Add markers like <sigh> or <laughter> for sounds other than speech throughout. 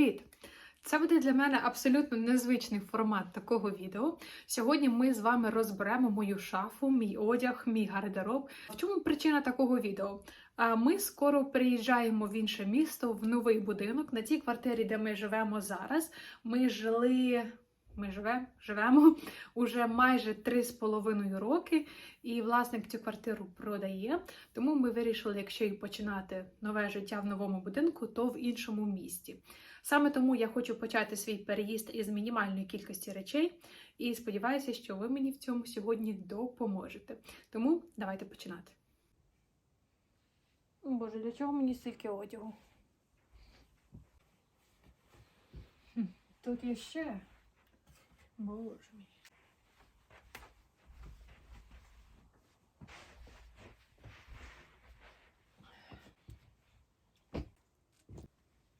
Привіт! Це буде для мене абсолютно незвичний формат такого відео. Сьогодні ми з вами розберемо мою шафу, мій одяг, мій гардероб. В чому причина такого відео? Ми скоро переїжджаємо в інше місто, в новий будинок. На тій квартирі, де ми живемо зараз. Ми жили. Ми живемо, живемо <laughs> уже майже 3,5 роки, і власник цю квартиру продає. Тому ми вирішили, якщо і починати нове життя в новому будинку, то в іншому місті. Саме тому я хочу почати свій переїзд із мінімальної кількості речей і сподіваюся, що ви мені в цьому сьогодні допоможете. Тому давайте починати. Боже, для чого мені стільки одягу? Тут є ще. Боже мій.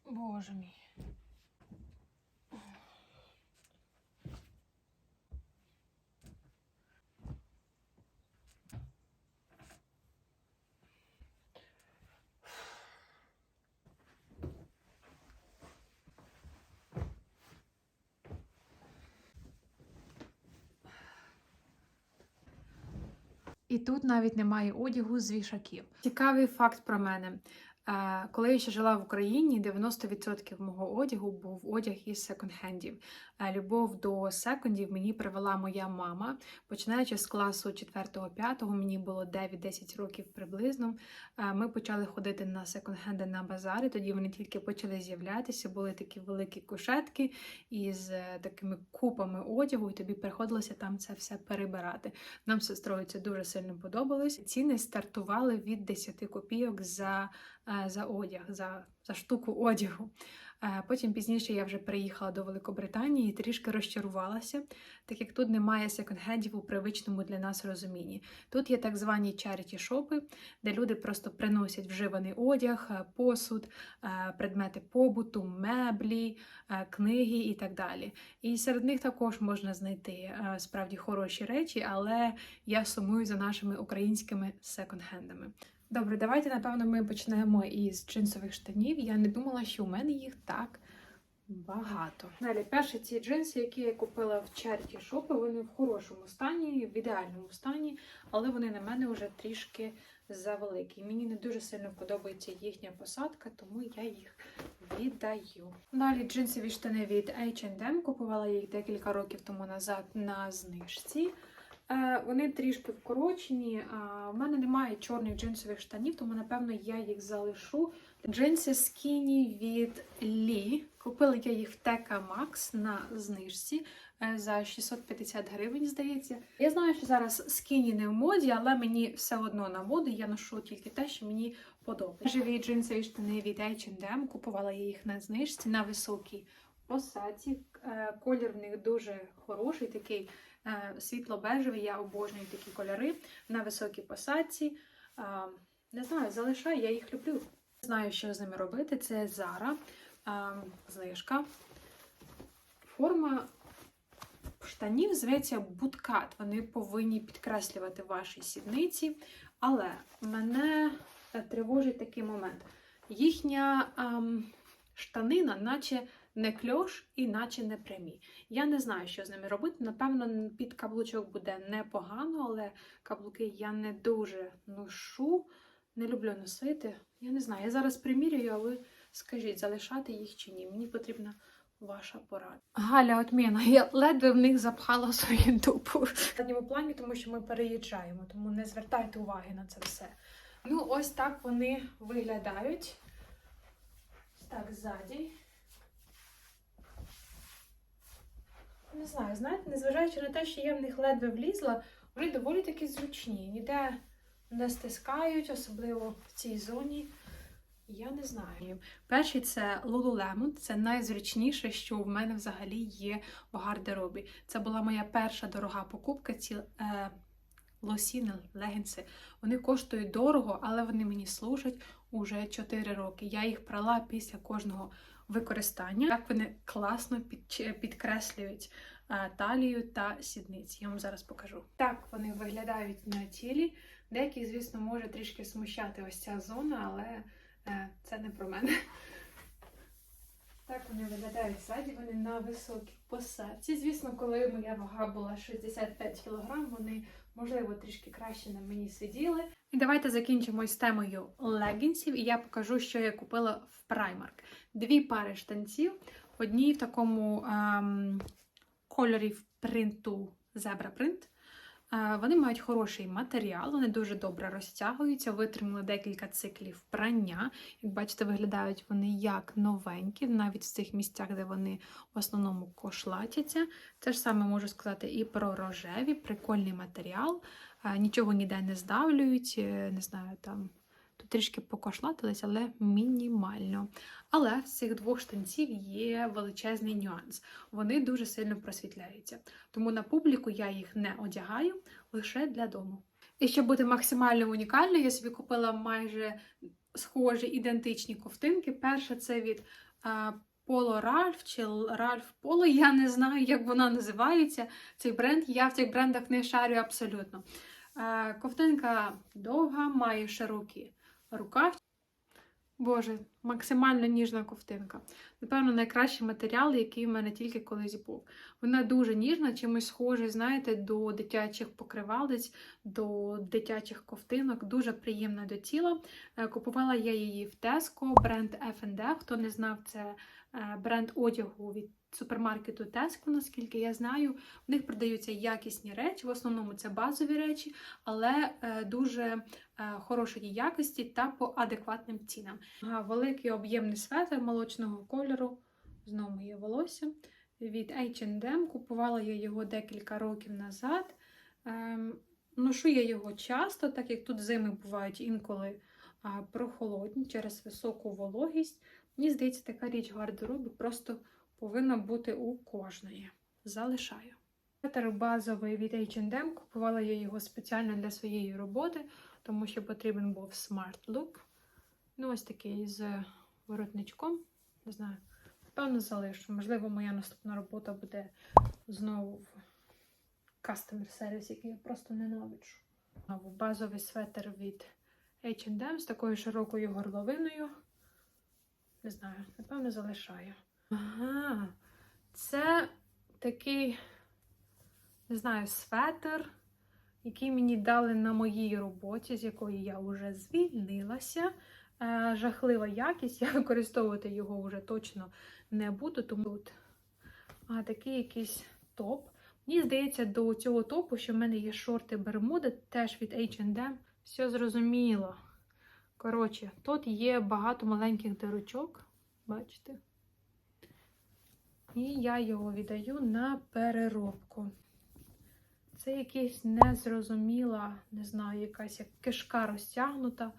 Боже мій. І тут навіть немає одягу з вішаків. Цікавий факт про мене. Е, Коли я ще жила в Україні, 90% мого одягу був одяг із секонд-хендів. Любов до секондів мені привела моя мама. Починаючи з класу 4-5, мені було 9-10 років приблизно. Ми почали ходити на секонд-хенди на базари. Тоді вони тільки почали з'являтися. Були такі великі кушетки із е, такими купами одягу, і тобі приходилося там це все перебирати. Нам з сестрою це дуже сильно подобалось. Ціни стартували від 10 копійок за, е, за одяг, за, за штуку одягу. Потім пізніше я вже приїхала до Великобританії і трішки розчарувалася, так як тут немає секонд-хендів у привичному для нас розумінні. Тут є так звані charity шопи, де люди просто приносять вживаний одяг, е, посуд, е, предмети побуту, меблі, е, книги і так далі. І серед них також можна знайти справді хороші речі, але я сумую за нашими українськими секонд-хендами. Добре, давайте, напевно, ми почнемо із джинсових штанів. Я не думала, що у мене їх так багато. Далі, перші ці джинси, які я купила в Charity Shop, вони в хорошому стані, в ідеальному стані, але вони на мене вже трішки завеликі. Мені не дуже сильно подобається їхня посадка, тому я їх віддаю. Далі джинсові штани від H&M. Купувала їх декілька років тому назад на знижці. Е, Вони трішки вкорочені. А в мене немає чорних джинсових штанів, тому напевно я їх залишу. Джинси Skinny від Lee. Купила я їх в TK Max на знижці е, за 650 гривень, здається. Я знаю, що зараз Skinny не в моді, але мені все одно на моду. Я ношу тільки те, що мені подобається. Живі джинсові штани від H&M. Купувала я їх на знижці на високій посадці. Е, Колір в них дуже хороший, такий е, світло-бежевий. Я обожнюю такі кольори на високій посадці. Е, Не знаю, залишаю, я їх люблю. Не Знаю, що з ними робити. Це Zara, е, знижка. Форма штанів зветься буткат. Вони повинні підкреслювати ваші сідниці. Але мене е, тривожить такий момент. Їхня ем, штанина, наче не кльош і наче не прямі. Я не знаю, що з ними робити. Напевно, під каблучок буде непогано, але каблуки я не дуже ношу, не люблю носити. Я не знаю. Я зараз примірюю, а ви скажіть, залишати їх чи ні. Мені потрібна ваша порада. Галя, отміна, я ледве в них запхала свою дупу. В задньому плані, тому що ми переїжджаємо, тому не звертайте уваги на це все. Ну, ось так вони виглядають. Так, ззаді. Не знаю, знаєте, незважаючи на те, що я в них ледве влізла, вони доволі таки зручні. Ніде не стискають, особливо в цій зоні. Я не знаю. Перший це Lululemon. Це найзручніше, що в мене взагалі є в гардеробі. Це була моя перша дорога покупка. Ці е, лосіни, легінси. Вони коштують дорого, але вони мені служать уже 4 роки. Я їх прала після кожного використання. Так вони класно під, підкреслюють е, талію та сідниці. Я вам зараз покажу. Так вони виглядають на тілі. Деяких, звісно, може трішки смущати ось ця зона, але е, це не про мене. Так вони виглядають ззаді, вони на високій посадці. Звісно, коли моя вага була 65 кг, вони, можливо, трішки краще на мені сиділи. І давайте закінчимо з темою легінсів, і я покажу, що я купила в Primark. Дві пари штанців, одні в такому ем, кольорі принту зебра Print. Вони мають хороший матеріал, вони дуже добре розтягуються, витримали декілька циклів прання. Як бачите, виглядають вони як новенькі, навіть в цих місцях, де вони в основному кошлатяться. Те ж саме можу сказати і про рожеві, прикольний матеріал. Нічого ніде не здавлюють, е, не знаю, там. Трішки покошлатились, але мінімально. Але з цих двох штанців є величезний нюанс. Вони дуже сильно просвітляються. Тому на публіку я їх не одягаю лише для дому. І щоб бути максимально унікальною, я собі купила майже схожі ідентичні ковтинки. Перша це від а, Polo Ralph чи Ralph Polo, я не знаю, як вона називається. Цей бренд. Я в цих брендах не шарю абсолютно. А, ковтинка довга, має широкі рукав. Боже, максимально ніжна ковтинка. Напевно, найкращий матеріал, який в мене тільки колись був. Вона дуже ніжна, чимось схожа, знаєте, до дитячих покривалиць, до дитячих ковтинок, дуже приємна до тіла. Е, Купувала я її в Tesco, бренд F&F. Хто не знав, це е, бренд одягу від супермаркету Tesco, наскільки я знаю. В них продаються якісні речі, в основному це базові речі, але е, дуже хорошої якості та по адекватним цінам. Ага, Великий об'ємний светр молочного кольору. Знову моє волосся. Від H&M. Купувала я його декілька років назад. Ем, ношу я його часто, так як тут зими бувають інколи а, прохолодні через високу вологість. Мені здається, така річ в гардеробі просто повинна бути у кожної. Залишаю. Светер базовий від H&M. Купувала я його спеціально для своєї роботи, тому що потрібен був look. Ну, ось такий з воротничком. Не знаю. Певно, залишу. Можливо, моя наступна робота буде знову в кастомер сервіс, який я просто ненавиджу. Базовий светр від H&M з такою широкою горловиною. Не знаю, напевно, залишаю. Ага, це такий, не знаю, светр, який мені дали на моїй роботі, з якої я вже звільнилася. Е, жахлива якість, <laughs> я використовувати його вже точно не буду, тому тут а, такий якийсь топ. Мені здається, до цього топу, що в мене є шорти Бермуди, теж від H&M. Все зрозуміло. Коротше, тут є багато маленьких дирочок, бачите? І я його віддаю на переробку. Це якась незрозуміла, не знаю, якась як кишка розтягнута,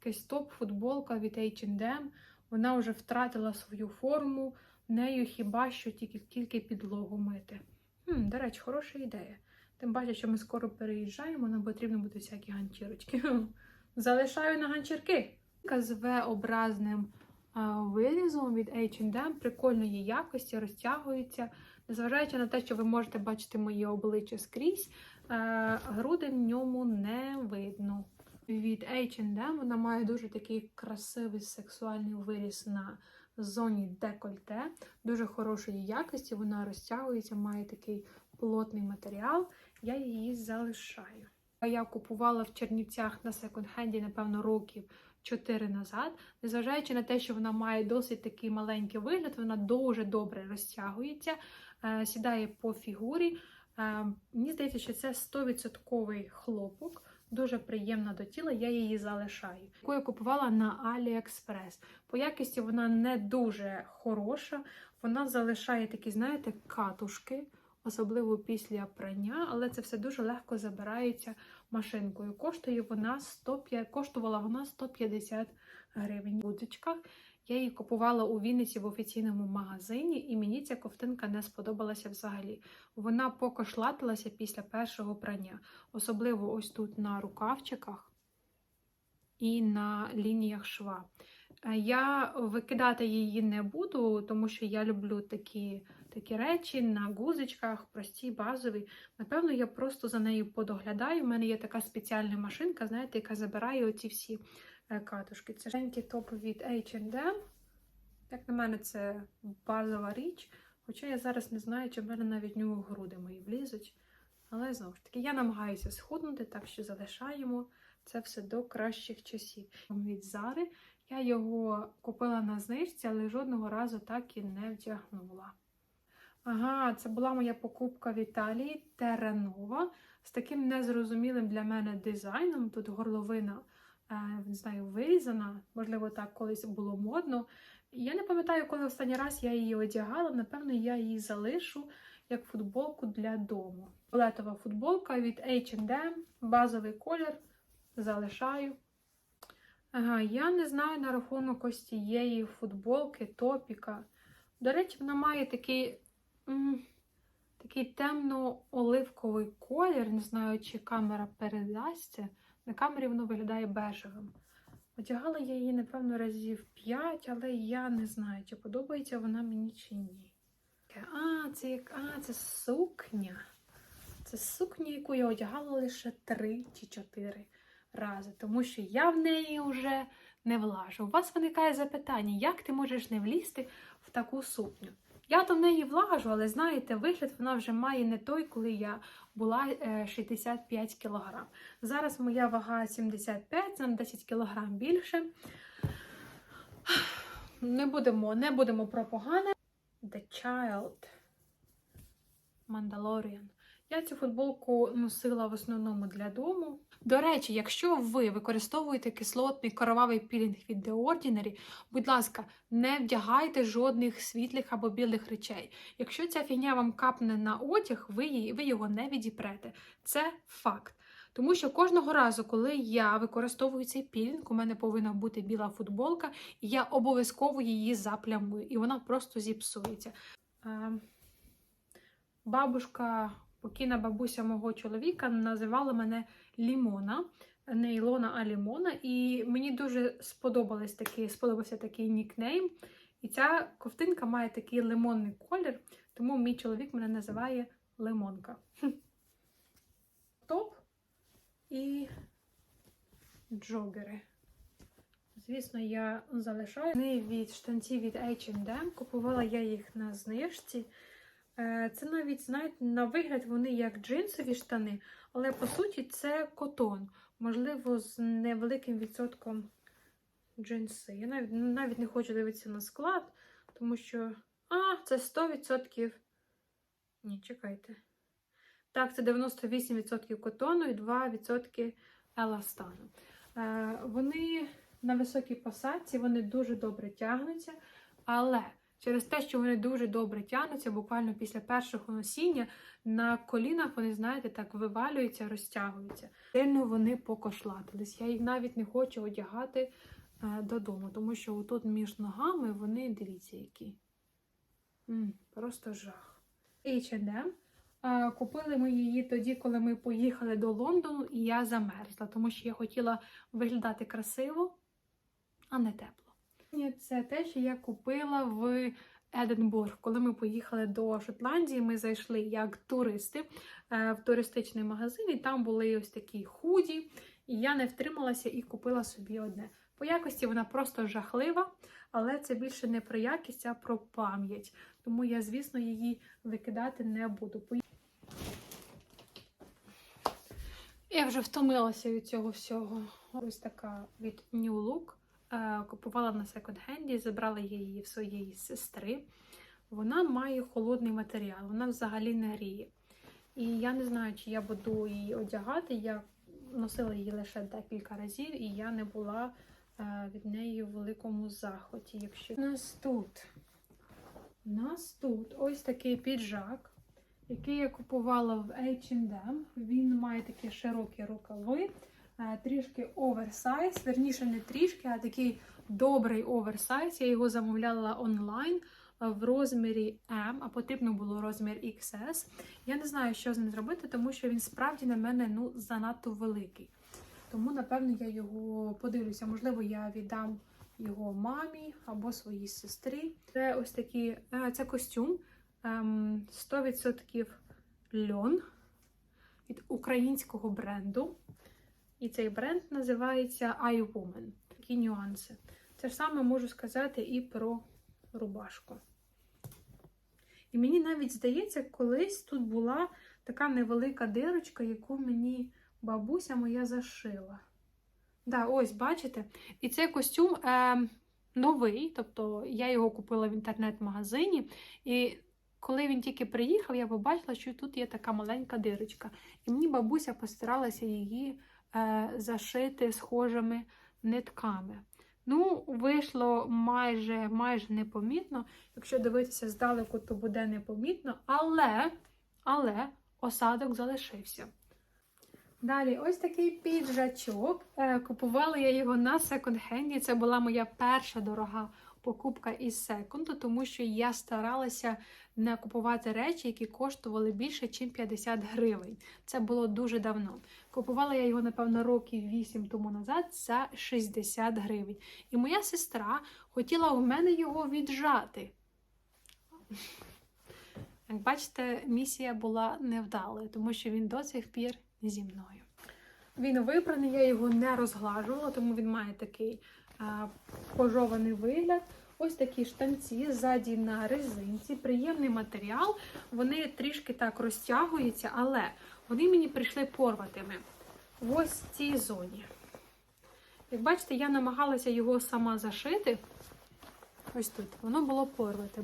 якийсь топ-футболка від H&M. Вона вже втратила свою форму, нею хіба що тільки, тільки підлогу мити. Хм, До речі, хороша ідея. Тим паче, що ми скоро переїжджаємо, нам потрібно буде всякі ганчірочки. <laughs> Залишаю на ганчірки. З V-образним а, вирізом від H&M прикольної якості, розтягується. Незважаючи на те, що ви можете бачити моє обличчя скрізь, а, груди в ньому не видно. Від H&M вона має дуже такий красивий сексуальний виріз на зоні декольте, дуже хорошої якості, вона розтягується, має такий плотний матеріал. Я її залишаю. Я купувала в Чернівцях на секонд-хенді, напевно, років 4 назад. Незважаючи на те, що вона має досить такий маленький вигляд, вона дуже добре розтягується, е, сідає по фігурі. Е, Мені здається, що це 100% хлопок. Дуже приємна до тіла, я її залишаю. Яку я купувала на AliExpress. По якості вона не дуже хороша. Вона залишає такі, знаєте, катушки, особливо після прання, але це все дуже легко забирається машинкою. Коштує вона 105, коштувала вона 150 гривень в будочках. Я її купувала у Вінниці в офіційному магазині, і мені ця ковтинка не сподобалася взагалі. Вона покошлатилася після першого прання, особливо ось тут на рукавчиках і на лініях шва. Е, Я викидати її не буду, тому що я люблю такі, такі речі на гузичках, прості, базові. Напевно, я просто за нею подоглядаю. У мене є така спеціальна машинка, знаєте, яка забирає оці всі катушки. Це женький топ від H&M. Як на мене, це базова річ. Хоча я зараз не знаю, чи в мене навіть нього груди мої влізуть. Але знову ж таки, я намагаюся схуднути, так що залишаємо це все до кращих часів. Від Зари я його купила на знижці, але жодного разу так і не вдягнула. Ага, це була моя покупка в Італії Терранова з таким незрозумілим для мене дизайном. Тут горловина, не знаю, вирізана, можливо, так колись було модно. Я не пам'ятаю, коли останній раз я її одягала. Напевно, я її залишу як футболку для дому. Фіолетова футболка від H&M, базовий колір. Залишаю. Ага, я не знаю на рахунок ось цієї футболки, топіка. До речі, вона має такий, м, такий темно-оливковий колір. Не знаю, чи камера передасть це. На камері воно виглядає бежевим. Одягала я її, напевно, разів 5, але я не знаю, чи подобається вона мені чи ні. А, це як. А, це сукня. Це сукня, яку я одягала лише 3 чи 4 рази, тому що я в неї вже не влажу. У вас виникає запитання, як ти можеш не влізти в таку сукню? Я в неї влажу, але знаєте, вигляд вона вже має не той, коли я була е, 65 кг. Зараз моя вага 75, це на 10 кг більше. Не будемо, не будемо про погане. The Child Mandalorian. Я цю футболку носила в основному для дому. До речі, якщо ви використовуєте кислотний коровавий пілінг від The Ordinary, будь ласка, не вдягайте жодних світлих або білих речей. Якщо ця фігня вам капне на одяг, ви, його не відіпрете. Це факт. Тому що кожного разу, коли я використовую цей пілінг, у мене повинна бути біла футболка, і я обов'язково її заплямую, і вона просто зіпсується. Е, Бабушка, покійна бабуся мого чоловіка, називала мене Лімона, не Ілона, а Лімона. І мені дуже сподобалось такий, сподобався такий нікнейм. І ця ковтинка має такий лимонний колір, тому мій чоловік мене називає Лимонка. <laughs> Топ і джогери. Звісно, я залишаю. Вони від штанців від H&M. Купувала я їх на знижці. Е, Це навіть, знаєте, на вигляд вони як джинсові штани, але по суті це котон. Можливо, з невеликим відсотком джинси. Я навіть, навіть не хочу дивитися на склад, тому що. А, це 100%. Ні, чекайте. Так, це 98% котону і 2% еластану. Е, Вони на високій посадці, вони дуже добре тягнуться, але через те, що вони дуже добре тягнуться, буквально після першого носіння, на колінах вони, знаєте, так вивалюються, розтягуються. Сильно вони покошлатились. Я їх навіть не хочу одягати е, додому, тому що тут між ногами вони, дивіться, які. М, просто жах. H&M. Е, Купили ми її тоді, коли ми поїхали до Лондону, і я замерзла, тому що я хотіла виглядати красиво, а не тепло. Це те, що я купила в Единбург. Коли ми поїхали до Шотландії, ми зайшли як туристи е, в туристичний магазин, і там були ось такі худі, і я не втрималася і купила собі одне. По якості вона просто жахлива, але це більше не про якість, а про пам'ять. Тому я, звісно, її викидати не буду. Я вже втомилася від цього всього. Ось така від New Look. Е, Купувала на секонд-хенді, забрала її в своєї сестри. Вона має холодний матеріал, вона взагалі не гріє. І я не знаю, чи я буду її одягати. Я носила її лише декілька разів, і я не була е, від неї в великому захваті. Якщо у нас тут, у нас тут ось такий піджак, який я купувала в H&M. Він має такі широкі рукави, трішки оверсайз, верніше не трішки, а такий добрий оверсайз. Я його замовляла онлайн е, в розмірі M, а потрібно було розмір XS. Я не знаю, що з ним зробити, тому що він справді на мене ну, занадто великий. Тому, напевно, я його подивлюся. Можливо, я віддам його мамі або своїй сестрі. Це ось такі, е, це костюм ем, 100% льон від українського бренду. І цей бренд називається iWoman. Такі нюанси. Те ж саме можу сказати і про рубашку. І мені навіть здається, колись тут була така невелика дирочка, яку мені бабуся моя зашила. Да, ось, бачите? І цей костюм е, новий, тобто я його купила в інтернет-магазині. І коли він тільки приїхав, я побачила, що тут є така маленька дирочка. І мені бабуся постаралася її зашити схожими нитками. Ну, вийшло майже майже непомітно. Якщо дивитися здалеку, то буде непомітно, але, але осадок залишився. Далі, ось такий піджачок. Е, Купувала я його на секонд-хенді. Це була моя перша дорога покупка із секонду, тому що я старалася не купувати речі, які коштували більше, ніж 50 гривень. Це було дуже давно. Купувала я його, напевно, років 8 тому назад за 60 гривень. І моя сестра хотіла у мене його віджати. Як бачите, місія була невдалою, тому що він до сих пір зі мною. Він випраний, я його не розглажувала, тому він має такий а, пожований вигляд. Ось такі штанці ззаді на резинці, приємний матеріал. Вони трішки так розтягуються, але вони мені прийшли порватими в ось цій зоні. Як бачите, я намагалася його сама зашити. Ось тут. Воно було порвате.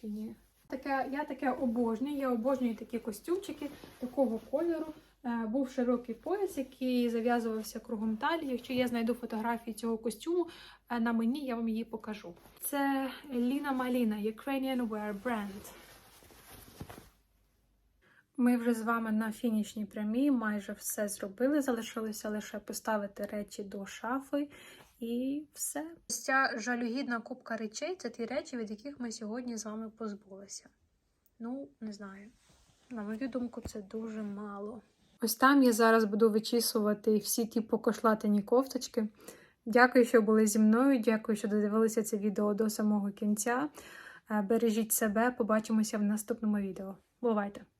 Чи ні? Таке, я таке обожнюю. Я обожнюю такі костюмчики такого кольору. Е, Був широкий пояс, який зав'язувався кругом талії. Якщо я знайду фотографії цього костюму е, на мені, я вам її покажу. Це Ліна Маліна, Ukrainian Wear Brand. Ми вже з вами на фінішній прямій майже все зробили. Залишилося лише поставити речі до шафи і все. Ось Ця жалюгідна кубка речей це ті речі, від яких ми сьогодні з вами позбулися. Ну, не знаю. На мою думку, це дуже мало. Ось там я зараз буду вичісувати всі ті покошлатані кофточки. Дякую, що були зі мною. Дякую, що додивилися це відео до самого кінця. Е, Бережіть себе, побачимося в наступному відео. Бувайте!